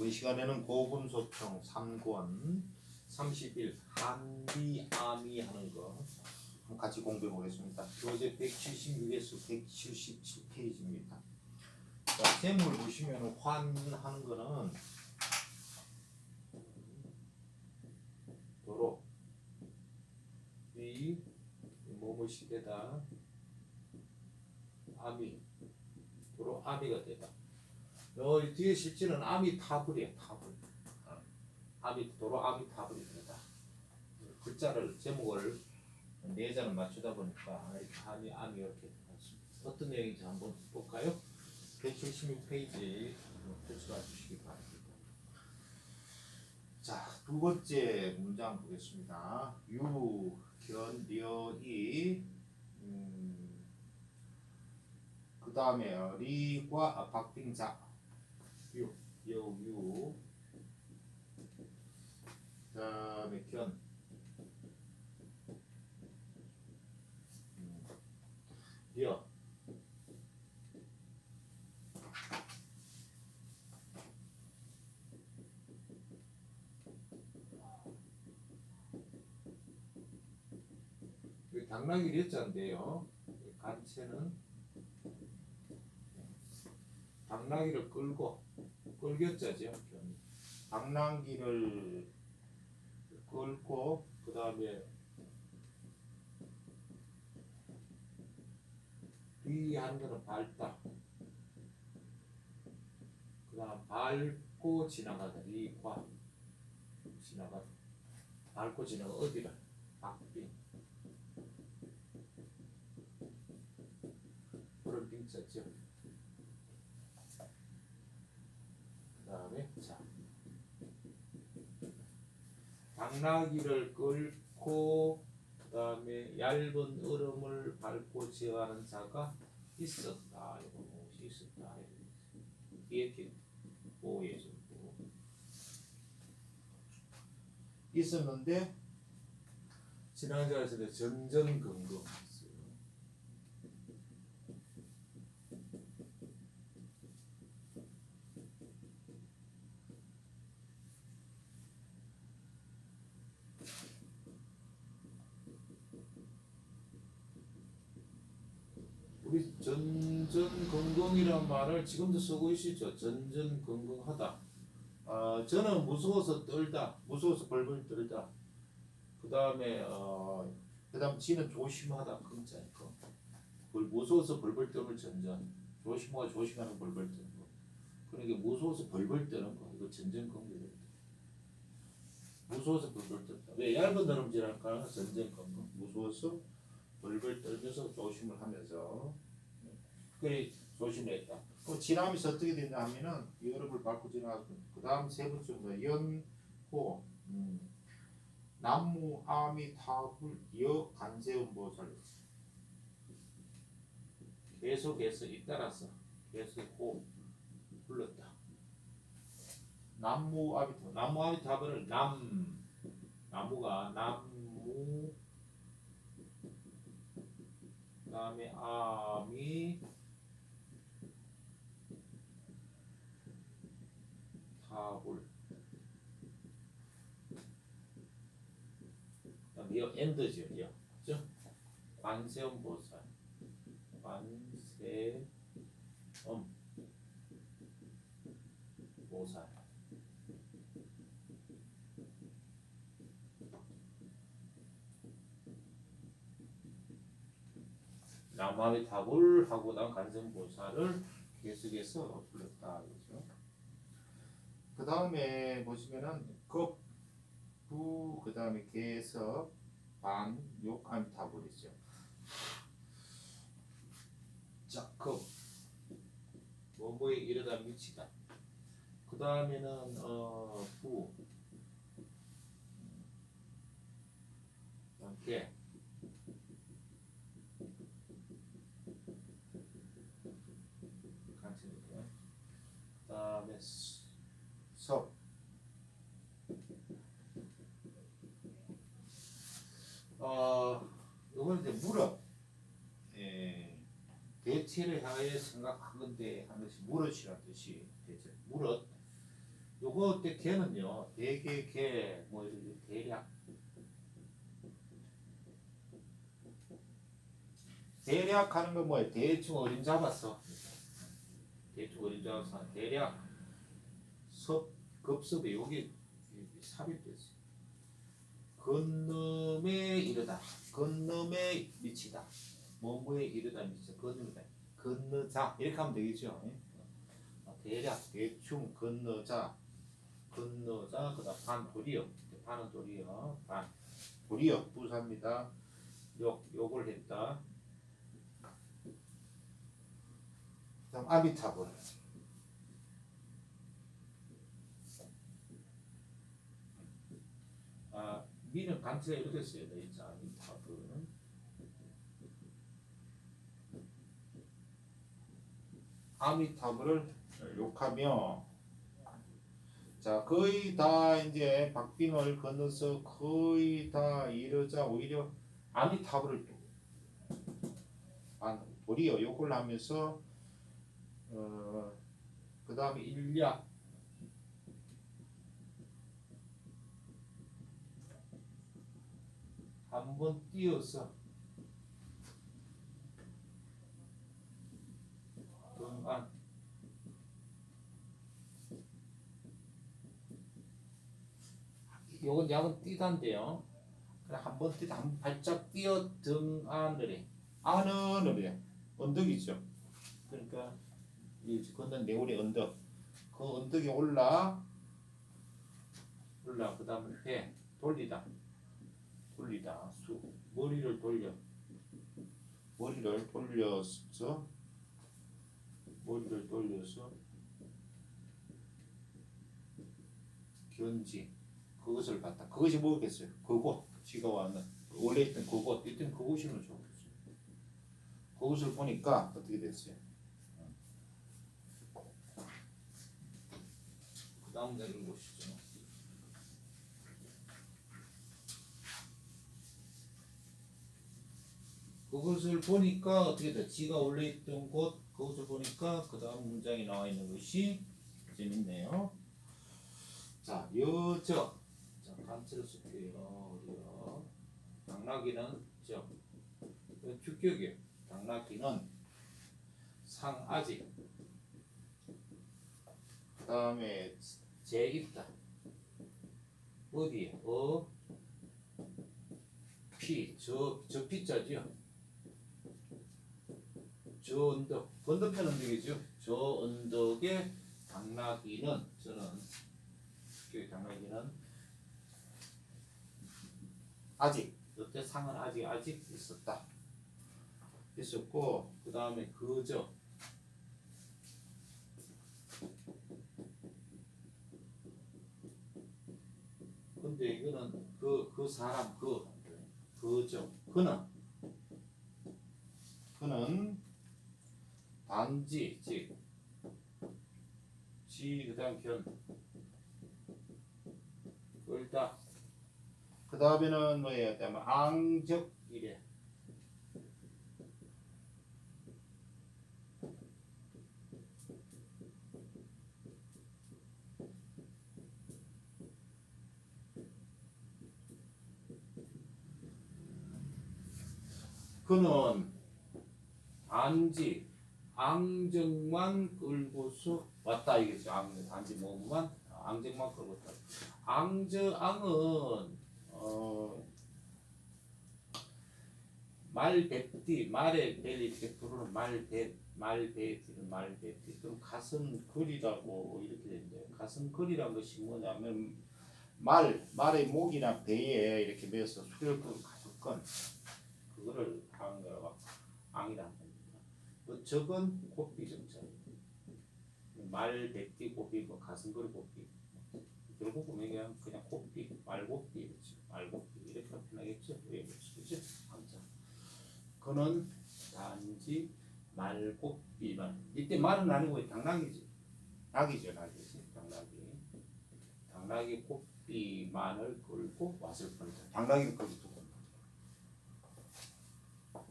이번 시간에는 고분소총 3권 31 한비아미 하는 거 같이 공부해 보겠습니다. 교재 176에서 177페이지입니다. 자, 제목을 보시면 환 하는 거는 도로 이 뭐뭐 시대다 아미 도로 아미가 되다. 여 뒤에 실제는 아미 타블이야 타블. 어. 아미 도로 아미 타블이 되다. 글자를 제목을 네 자를 맞추다 보니까 이렇게 아미 아미 이렇게. 어떤 내용인지 한번 볼까요? 176페이지 펼쳐봐 주시기 바랍니다. 자, 두 번째 문장 보겠습니다. 유견려이 음, 그 다음에 리과 아, 박빙자 유 여유 그 다음에 견. 음, 려이 당나귀 려자인데요. 이 간체는 당나귀를 끌고 끌겼자죠. 당나귀를 끌고 그 다음에 뒤한 거는 밟다. 그 다음 밟고 지나가다. 리과 지나가다. 밟고 지나가 어디를? 박빙. 그런 빙 썼죠. 그 다음에 자 당나귀를 끌고 그 다음에 얇은 얼음을 밟고 지어가는 자가 있었다. 이거 무엇이 있었다. 이렇게 보호해주고 있었는데 지난주에서 전전긍긍 우리 전전긍긍이란 말을 지금도 쓰고 있시죠. 전전긍긍하다. 어, 저는 무서워서 떨다, 무서워서 벌벌 떨다. 그 다음에 어, 그다음 지는 조심하다, 긍자니까. 그걸 무서워서 벌벌 떠는 전전, 조심하고 조심하는 벌벌 떠는 거. 그러니까 무서워서 벌벌 떠는 거, 이거 전전긍긍이다. 무서워서 벌벌 떴다. 왜 얇은 다름질 할까? 전전긍긍. 무서워서 벌벌 떨면서 조심을 하면서 그래 조심했다. 그 지나면서 어떻게 됐냐 하면은 여름을 밟고 지나고 그 다음 세 번째가 연호 음, 나무 아미 타불 여 간세음 보살 계속해서 잇따라서 계속 호 불렀다. 나무 아미 타 나무 아미 타불을 남 나무가 나무 그다음에 아미 타불 그다음에 여 엔드죠 여 그죠? 관세음 보살. 관세음 보살. 남아의 답을 하고 난 간성보살을 계속해서 불렀다 그죠. 그 다음에 보시면은 급 부 그 다음에 개석 반 욕함 답을이죠. 자, 급 뭐뭐에 이르다 미치다. 그 다음에는 어부 개 간체니까. 그다음에 수- 섭. 어, 이건 이제 무릎. 예, 대체를 향하여 생각하건대 하는 것이 무릇이라는 뜻이 대체 무릇. 요거 때 개는요 대개 개 뭐 이렇게 대략 대략 하는 건 뭐예요? 대충 어림 잡았어. 대충 어림 잡아서 대략 섭 급섭에 여기 삽입됐어. 건너에 이르다. 건너에 미치다. 뭐뭐에 이르다 미치다. 건너다. 건너자 이렇게 하면 되겠죠. 예? 어, 대략 대충 건너자 건너자 그다음 반 도리어 반은 도리어 반 도리어 부사입니다. 욕 욕을 했다. 그다음 아미타불 아 미는 간체가 이렇게 써야 돼 있죠 아미타불 아미타불을 욕하며. 자 거의 다 이제 박빙을 건너서 거의 다 이러자 오히려 아미타불을 안 도리어 욕을 하면서 어, 그 다음에 일약 한번 띄어서 등안 요건 약은 띄단데요. 한번 띄다 한 발짝 띄어 등안을 해. 안을 해. 언덕이죠. 그러니까 이 건넌 네오리 언덕 그 언덕에 올라 올라 그 다음에 배 돌리다 돌리다. 수 머리를 돌려. 머리를 돌려서 머리를 돌려서 견지. 그것을 봤다. 그것이 뭐겠어요? 그곳 지가 왔는. 원래 있던 그곳 이때는 그곳이면 좋겠어요. 그것을 보니까 어떻게 됐어요? 그 다음 내린 곳이죠. 그것을 보니까 어떻게 돼? 지가 원래 있던 곳 그것을 보니까 그 다음 문장이 나와 있는 것이 재밌네요. 자, 여저 자, 간체를 쓸게요. 어디요? 당나귀는 저 이건 주격이에요. 당나귀는 상아지 그 다음에 제 있다. 어디에? 어? 피, 저, 저 피자지요. 저 언덕, 건너편 언덕이죠. 저 언덕에 당나귀는 저는 그 당나귀는 아직 이때 상은 아직 아직 있었다. 있었고 그 다음에 그저 근데 이거는 그, 그 사람 그 그죠 그는 그는 단지 즉지 그 다음 견 끌다 그 다음에는 뭐예요? 그 다음에 앙적 이래. 그는 안지 앙정만 끌고서 왔다 이거죠. 앙 단지 몸만 앙정만 끌고 왔다. 앙저 앙은 어 말뱉디 말에 벨 이렇게 부르는 말뱉 말뱉이는 말뱉이 그럼 가슴 거리라고 이렇게 되는데 가슴 거리란 것이 뭐냐면 말 말의 목이나 배에 이렇게 매서 수를 끄고 가슴 건 그거를 하는 거라고 겁니다. 그 적은 곱비 정찰. 말 뱉기 곱비 뭐 가슴거리 곱비. 결국 보면 그냥 그냥 곱비 말 곱비 그렇죠. 말곱비 이렇게 표현하겠죠. 왜? 그죠? 항자. 그는 단지 말 곱비만. 이때 말은 아니고 당나귀지. 낙이죠, 낙이지. 당나귀. 당나귀 곱비만을 끌고 왔을 뿐이다. 끌고 두고.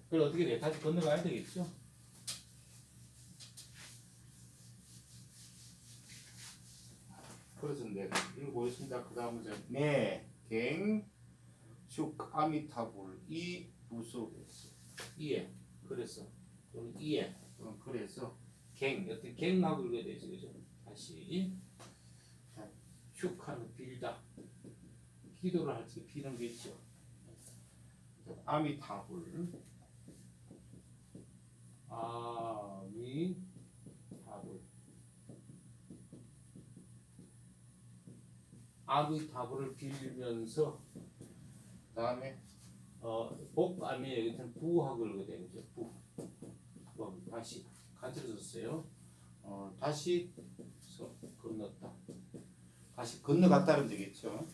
그걸 어떻게 돼? 다시 건너가야 되겠죠? 그래서 있습니다. 그 다음은 이제. 네, 갱, 슉, 아미타불 이 무속에서 이에 그래서. 또는 이에. 어, 그래서. 갱 어떤 갱하고 읽어야 되죠 그죠? 다시. 슉 하는 빌다. 기도를 할 때 비는 게 있죠. 아미타불. 아미 타불 아미 타불을 빌면서 다음에 어, 복 아미 여기는 부하고 읽어야 되죠 부 그럼 다시 썼어요 어, 다시 서 건넜다 다시 건너갔다면 되겠죠.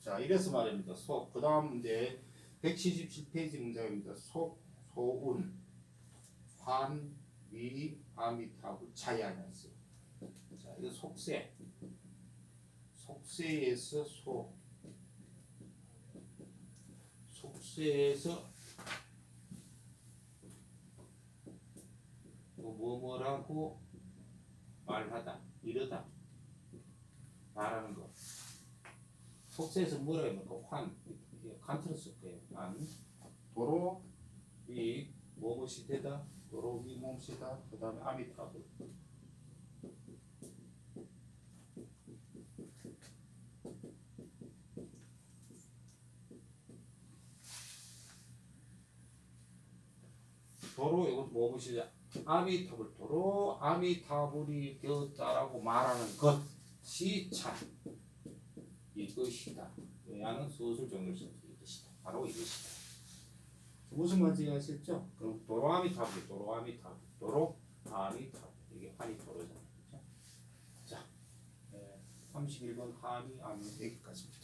자, 이래서 말입니다. 속. 그 다음 이제 177페이지 문장입니다. 속, 소운, 환, 위, 아미타불. 자 이거 속세 속세에서 소, 속세에서 뭐 뭐뭐라고 말하다 이러다 말하는 거 속세에서 뭐라 합니까 환 이게 간트로 쓸 거예요 도로, 환이 뭐뭐시 되다 도로 위 몸시다. 그 다음에 아미타불. 도로 이거 뭐뭐시 아미타불 도로 아미타불이 되었다라고 말하는 것이 참 이것이다. 야는 소술 정렬 수 이것이다. 바로 이것이다. 무슨 말인지 아시죠? 그럼 도로아미타불 도로아미타불 도로아미타불 이게 한이 도로잖아요. 그렇죠? 자 네, 31번 한이 아미 여기까지입니다